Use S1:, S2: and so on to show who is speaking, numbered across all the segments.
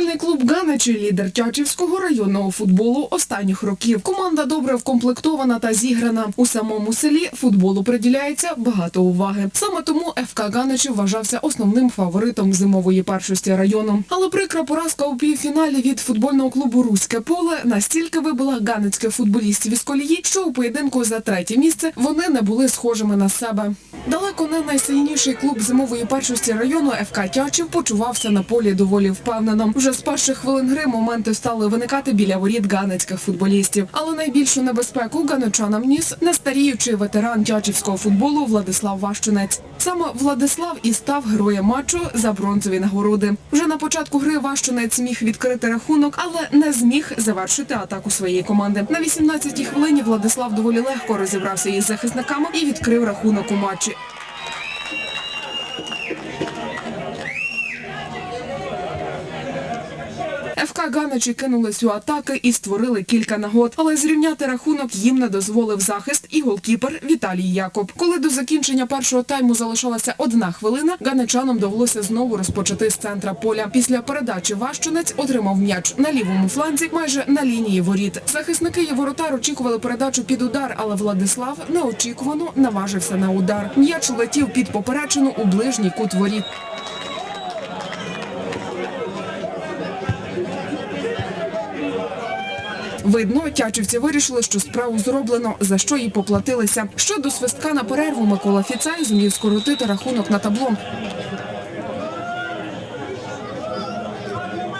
S1: Футбольний клуб Ганичі лідер Тячівського районного футболу останніх років. Команда добре вкомплектована та зіграна. У самому селі футболу приділяється багато уваги. Саме тому ФК Ганичі вважався основним фаворитом зимової першості району. Але прикра поразка у півфіналі від футбольного клубу Руське поле настільки вибила ганицьких футболістів із колії, що у поєдинку за третє місце вони не були схожими на себе. Далеко не найсильніший клуб зимової першості району ФК Тячів почувався на полі доволі впевнено. Вже з перших хвилин гри моменти стали виникати біля воріт ганецьких футболістів. Але найбільшу небезпеку ганичанам ніс нестаріючий ветеран тячівського футболу Владислав Ващинець. Саме Владислав і став героєм матчу за бронзові нагороди. Вже на початку гри Ващинець міг відкрити рахунок, але не зміг завершити атаку своєї команди. На 18-й хвилині Владислав доволі легко розібрався із захисниками і відкрив рахунок у матчі. ФК Ганичі кинулись у атаки і створили кілька нагод, але зрівняти рахунок їм не дозволив захист і голкіпер Віталій Якоб. Коли до закінчення першого тайму залишалася одна хвилина, ганичанам довелося знову розпочати з центра поля. Після передачі Ващинець отримав м'яч на лівому фланзі, майже на лінії воріт. Захисники і воротар очікували передачу під удар, але Владислав неочікувано наважився на удар. М'яч летів під поперечину у ближній кут воріт. Видно, тячівці вирішили, що справу зроблено, за що їй поплатилися. Щодо свистка на перерву, Микола Фіцай зумів скоротити рахунок на табло.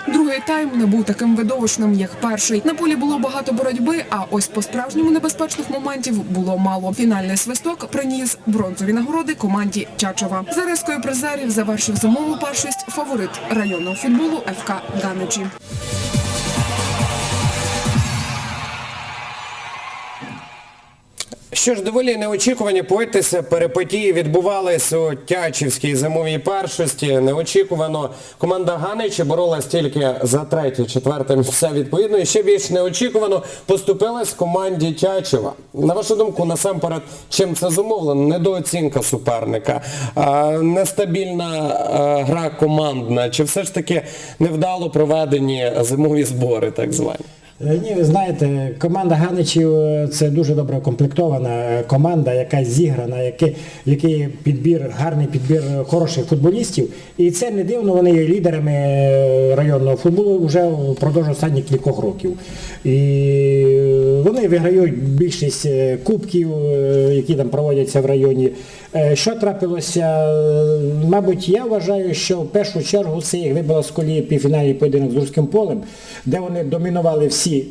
S1: Другий тайм не був таким видовищним, як перший. На полі було багато боротьби, а ось по-справжньому небезпечних моментів було мало. Фінальний свисток приніс бронзові нагороди команді Чачова. За рискою призерів завершив зимову першість фаворит районного футболу ФК Ганичі.
S2: Що ж, доволі неочікувані пойтеся, перипетії відбувались у Тячівській зимовій першості. Неочікувано команда Ганичі боролась тільки за третє, четверте місце відповідно. І ще більш неочікувано поступилась команді Тячева. На вашу думку, насамперед, чим це зумовлено? Недооцінка суперника, нестабільна гра командна, чи все ж таки невдало проведені зимові збори, так звані?
S3: Е, Ні, ви знаєте, команда Ганичів е, це дуже добре укомплектована е, команда, яка зіграна, який, який підбір, гарний підбір хороших футболістів. І це не дивно, вони є лідерами районного футболу вже впродовж останніх кількох років. І вони виграють більшість кубків, які там проводяться в районі. Е, Що трапилося? Е, Мабуть, я вважаю, що в першу чергу це їх вибило з колії півфінальний поєдинок з Руським полем, де вони домінували всі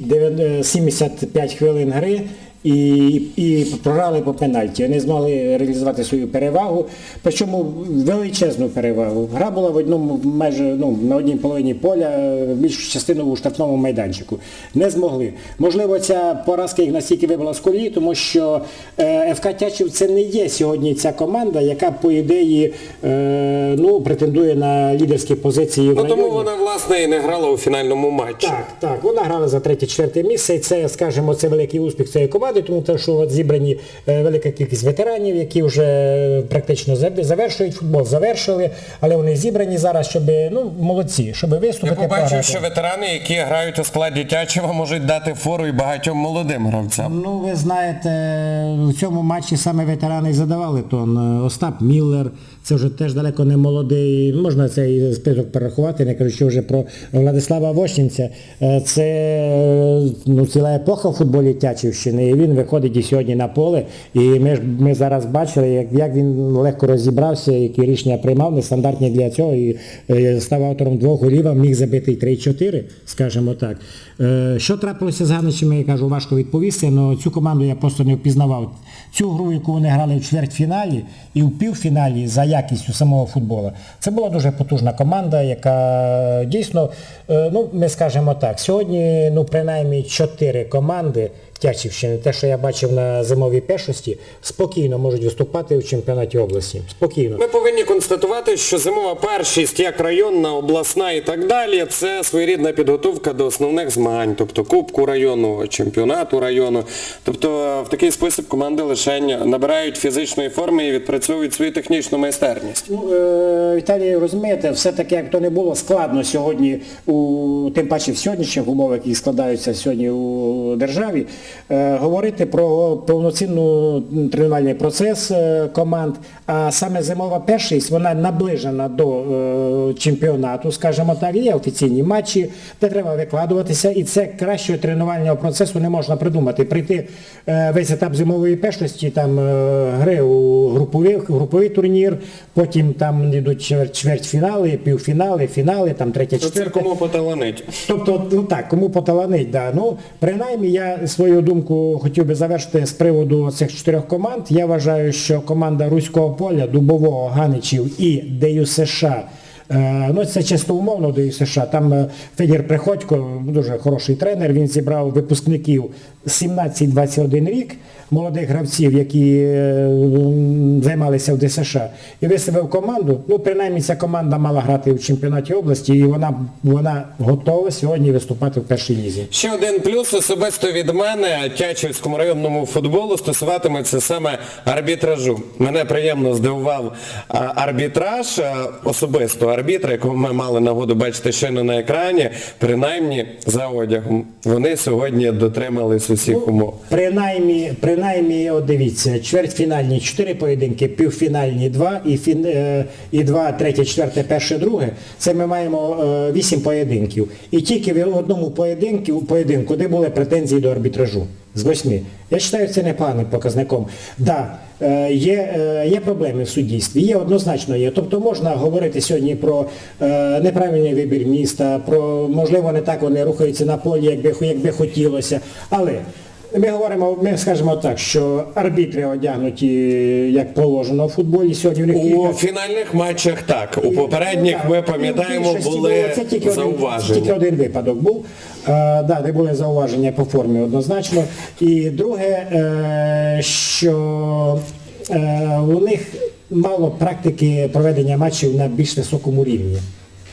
S3: 75 хвилин гри і, і програли по пенальті. Вони змогли реалізувати свою перевагу, причому величезну перевагу. Гра була в одному майже ну, на одній половині поля, більшу частину у штрафному майданчику. Не змогли. Можливо, ця поразка їх настільки вибила з колії, тому що е, ФК Тячів це не є сьогодні ця команда, яка, по ідеї, е, ну, претендує на лідерські позиції в
S2: Ну тому вона власне і не грала у фінальному матчі.
S3: Так, так, вона грала за третє-четверте місце, і це, скажімо, це великий успіх цієї команди, тому те, що от зібрані е, велика кількість ветеранів, які вже практично завершують футбол, завершили, але вони зібрані зараз, щоб, ну, молодці, щоб
S2: Я
S3: виступити.
S2: побачив,
S3: пограти.
S2: що ветерани, які грають у складі Тячева, можуть дати фору і багатьом молодим гравцям.
S3: Ну, ви знаєте, в цьому матчі саме ветерани задавали тон. Остап Міллер, це вже теж далеко не молодий, можна цей список перерахувати, не кажучи вже про Владислава Вощенця. Е, Це е, ну, ціла епоха в футболі Тячівщини, і він виходить і сьогодні на поле. І ми ж ми зараз бачили, як, як він легко розібрався, які рішення приймав, нестандартні для цього, і е, став автором двох голів, міг забити 3-4, скажімо так. Е, Що трапилося з Ганичами, я кажу, важко відповісти, але цю команду я просто не впізнавав. Цю гру, яку вони грали в чвертьфіналі і в півфіналі за якістю самого футболу, це була дуже потужна команда, яка дійсно, е, ну ми скажемо так, сьогодні ну принаймні чотири команди, Тячівщини, те, що я бачив на зимовій першості, спокійно можуть виступати в чемпіонаті області. Спокійно.
S2: Ми повинні констатувати, що зимова першість, як районна, обласна і так далі, це своєрідна підготовка до основних змагань, тобто Кубку району, чемпіонату району. Тобто в такий спосіб команди лише набирають фізичної форми і відпрацьовують свою технічну майстерність.
S3: Ну, е, Віталій, розумієте, все-таки, як то не було, складно сьогодні, у, тим паче в сьогоднішніх умовах, які складаються сьогодні у державі, е, говорити про повноцінну тренувальний процес е, команд, а саме зимова першість, вона наближена до е, чемпіонату, скажімо так, є офіційні матчі, де треба викладуватися, і це кращого тренувального процесу не можна придумати. Прийти е, весь етап зимової першості, там е, гри у груповий, груповий турнір, потім там йдуть чверть, чвертьфінали, півфінали, фінали, там третє,
S2: Це кому поталанить.
S3: Тобто, ну так, кому поталанить, да. Ну, принаймні, я свою думку хотів би завершити з приводу цих чотирьох команд. Я вважаю, що команда Руського поля, Дубового, Ганичів і Дею США Ну, це чисто умовно до США. Там е, Федір Приходько, дуже хороший тренер, він зібрав випускників 17-21 рік, молодих гравців, які е, займалися в ДСШ, і виставив команду. Ну, принаймні, ця команда мала грати в чемпіонаті області, і вона, вона готова сьогодні виступати в першій лізі.
S2: Ще один плюс особисто від мене Тячівському районному футболу стосуватиметься саме арбітражу. Мене приємно здивував арбітраж, особисто арбітра, якого ми мали нагоду бачити щойно на екрані, принаймні за одягом. Вони сьогодні дотримались усіх умов.
S3: Принаймні, принаймні, от дивіться, чвертьфінальні 4 поєдинки, півфінальні 2 і, фін, е, і 2, третє, четверте, перше, друге. Це ми маємо е, 8 поєдинків. І тільки в одному поєдинку, поєдинку, де були претензії до арбітражу. З восьми. Я вважаю, це непоганим показником. Да, е, є, е, є проблеми в суддійстві, є однозначно є. Тобто можна говорити сьогодні про е, неправильний вибір міста, про можливо не так вони рухаються на полі, якби, якби хотілося. Але ми говоримо, ми скажемо так, що арбітри одягнуті як положено в футболі. Сьогодні в них
S2: У фінальних матчах так. У попередніх
S3: Ну,
S2: ми пам'ятаємо були
S3: це тільки один, тільки один випадок був, е, да, де були зауваження по формі однозначно. І друге, е, що е, у них мало практики проведення матчів на більш високому рівні.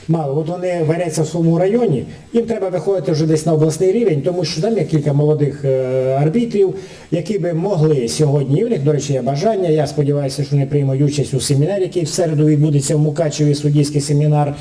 S3: Мало. От вони варяться в своєму районі, їм треба виходити вже десь на обласний рівень, тому що там є кілька молодих е, арбітрів, які би могли сьогодні, і в них, до речі, є бажання. Я сподіваюся, що вони приймуть участь у семінарі, який в середу відбудеться в Мукачеві суддійський семінар,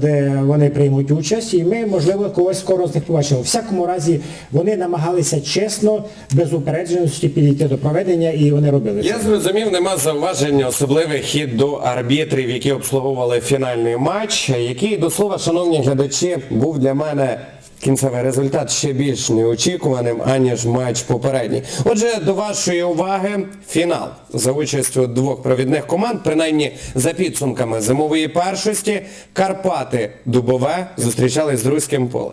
S3: де вони приймуть участь, і ми, можливо, когось скоро з них побачимо. В всякому разі, вони намагалися чесно, без упередженості підійти до проведення, і вони робили це.
S2: Я зрозумів, нема зауваження, особливий хід до арбітрів, які обслуговували фінальний матч, який, до слова, шановні глядачі, був для мене кінцевий результат ще більш неочікуваним, аніж матч попередній. Отже, до вашої уваги фінал за участю двох провідних команд, принаймні за підсумками зимової першості, Карпати Дубове зустрічались з Руським полем.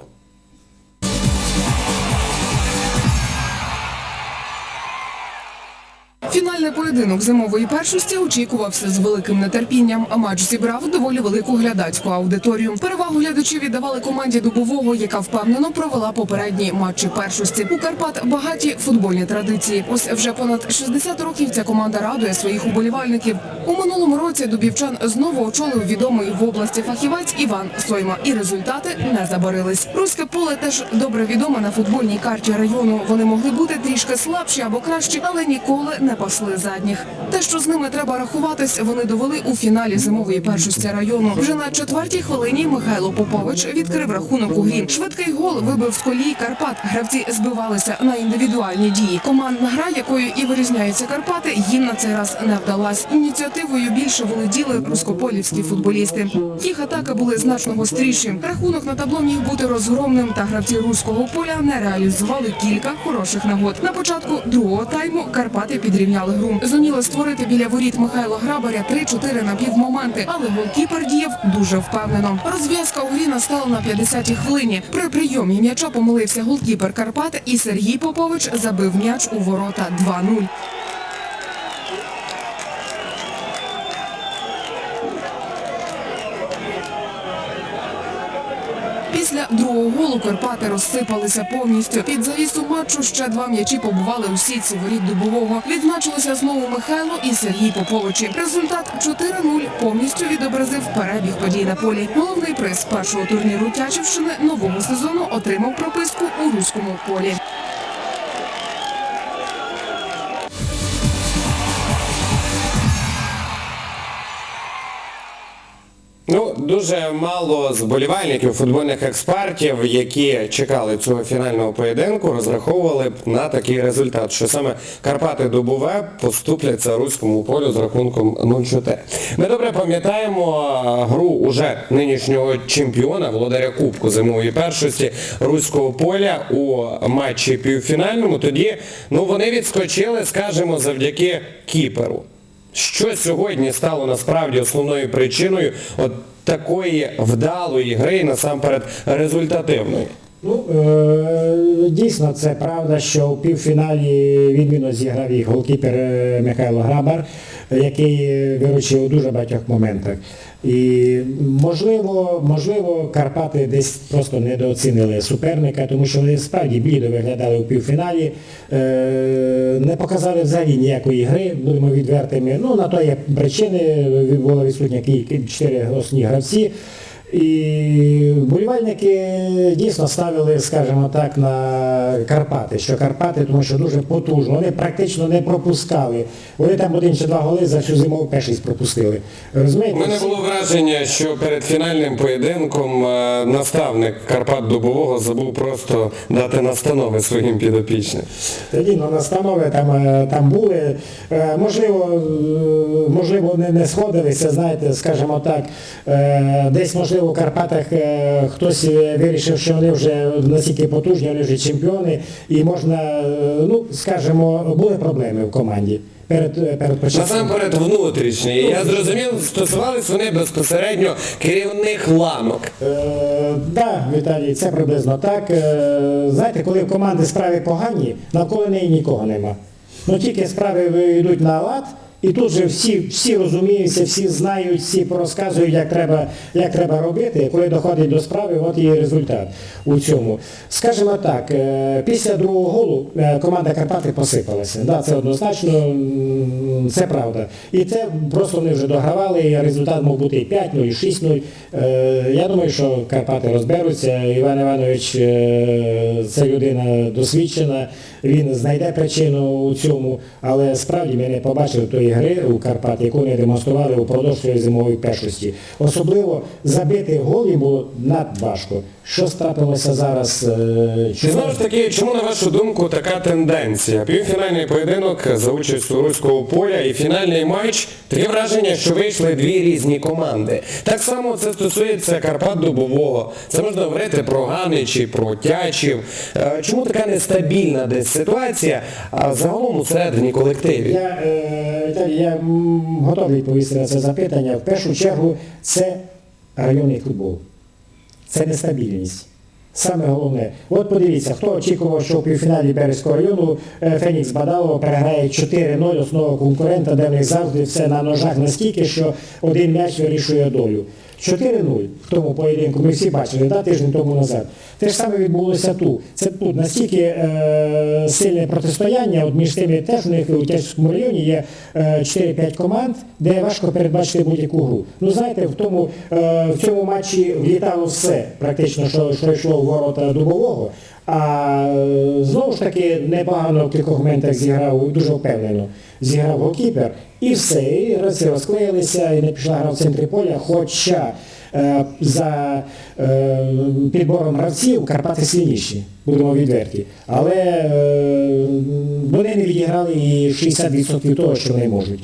S1: Поєдинок зимової першості очікувався з великим нетерпінням, матч зібрав доволі велику глядацьку аудиторію. Перевагу глядачі віддавали команді Дубового, яка впевнено провела попередні матчі першості. У Карпат багаті футбольні традиції. Ось вже понад 60 років ця команда радує своїх уболівальників. У минулому році дубівчан знову очолив відомий в області фахівець Іван Сойма, і результати не забарились. Руське поле теж добре відоме на футбольній карті району. Вони могли бути трішки слабші або кращі, але ніколи не пасли задніх. Те, що з ними треба рахуватись, вони довели у фіналі зимової першості району. Вже на четвертій хвилині Михайло Попович відкрив рахунок у грі. Швидкий гол вибив з колії Карпат. Гравці збивалися на індивідуальні дії. Командна гра, якою і вирізняються Карпати, їм на цей раз не вдалась. Ініціативою більше володіли рускополівські футболісти. Їх атаки були значно гостріші. Рахунок на табло міг бути розгромним, та гравці руського поля не реалізували кілька хороших нагод. На початку другого тайму Карпати підрівняли гру. Зуміли створити біля воріт Михайла Грабаря 3-4 напівмоменти, але голкіпер діяв дуже впевнено. Розв'язка у грі настала на 50-й хвилині. При прийомі м'яча помилився голкіпер Карпат і Сергій Попович забив м'яч у ворота 2-0. Після Після другого голу Карпати розсипалися повністю. Під завісу матчу ще два м'ячі побували у сітці воріт дубового. Відзначилися знову Михайло і Сергій Поповичі. Результат 4-0 повністю відобразив перебіг подій на полі. Головний приз першого турніру Тячівщини нового сезону отримав прописку у руському полі.
S2: Дуже мало зболівальників, футбольних експертів, які чекали цього фінального поєдинку, розраховували б на такий результат, що саме Карпати Дубове поступляться руському полю з рахунком 0-4. Ми добре пам'ятаємо гру уже нинішнього чемпіона, володаря Кубку зимової першості руського поля у матчі півфінальному. Тоді ну, вони відскочили, скажімо, завдяки кіперу. Що сьогодні стало насправді основною причиною от такої вдалої гри, і насамперед результативної?
S3: Ну, е, дійсно, це правда, що у півфіналі відмінно зіграв і голкіпер е, Михайло Грабар, який виручив у дуже багатьох моментах. І можливо, можливо, Карпати десь просто недооцінили суперника, тому що вони справді блідо виглядали у півфіналі, е, не показали взагалі ніякої гри, будемо відвертими. Ну, на то є причини, було кі- чотири голосні гравці. І вболівальники дійсно ставили, скажімо так, на Карпати, що Карпати, тому що дуже потужно, вони практично не пропускали. Вони там один чи два голи за всю зимову першість пропустили. Розумієте?
S2: У мене було враження, що перед фінальним поєдинком е, наставник Карпат Дубового забув просто дати настанови своїм підопічним.
S3: Тоді ну, настанови там, е, там були. Е, Можливо, можливо, не, не сходилися, знаєте, скажімо так. Десь, можливо, у Карпатах е, хтось е, вирішив, що вони вже настільки потужні, вони вже чемпіони, і можна, е, ну, скажімо, були проблеми в команді перед, перед початком.
S2: Насамперед внутрішні. Я зрозумів, стосувались вони безпосередньо керівних ланок.
S3: Е, да, Віталій, це приблизно так. Е, знаєте, коли в команди справи погані, навколо неї нікого нема. Ну тільки справи йдуть на лад, і тут же всі, всі розуміються, всі знають, всі порозказують, як треба, як треба робити. Коли доходить до справи, от є результат у цьому. Скажімо так, е, після другого голу е, команда Карпати посипалася. Да, це однозначно, це правда. І це просто вони вже догравали, і результат мав бути і 5-0, і 6-0. Е, Я думаю, що Карпати розберуться. Іван Іванович це людина досвідчена, він знайде причину у цьому, але справді ми не побачили тої гри у Карпат, яку вони демонстрували упродовж своєї зимової першості. Особливо забити голі було надважко. Що трапилося зараз? е, чому-
S2: знову ж таки, чому на вашу думку така тенденція? Півфінальний поєдинок за участю руського поля і фінальний матч таке враження, що вийшли дві різні команди. Так само це стосується Карпат Дубового. Це можна говорити про Ганичі, про Тячів. Е, Чому така нестабільна десь ситуація а загалом усередині колективів?
S3: Я, е, я готовий відповісти на це запитання. В першу чергу це районний футбол. Це нестабільність. Саме головне. От подивіться, хто очікував, що у півфіналі Березького району е, Фенікс Бадалово переграє 4-0 основного конкурента, де в них завжди все на ножах настільки, що один м'яч вирішує долю. 4-0 в тому поєдинку, ми всі бачили, да, тиждень тому назад. Те ж саме відбулося тут. Це тут настільки е, сильне протистояння, от між тими теж у них у Тячському районі є е, 4-5 команд, де важко передбачити будь-яку гру. Ну знаєте, в тому е, в цьому матчі влітало все, практично, що, що йшло ворота дубового. А е, знову ж таки непогано в кількох моментах зіграв, дуже впевнено, зіграв голкіпер. І все, і гравці розклеїлися, і не пішла гра в центрі поля, хоча е, за е, підбором гравців Карпати сильніші, будемо відверті. Але е, вони не відіграли і 60% того, що вони можуть.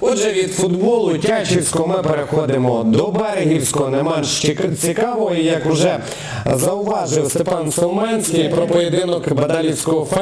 S2: Отже, від футболу Тячівського ми переходимо до Берегівського, не менш цікавого, як уже зауважив Степан Солменський про поєдинок Бадалівського файню.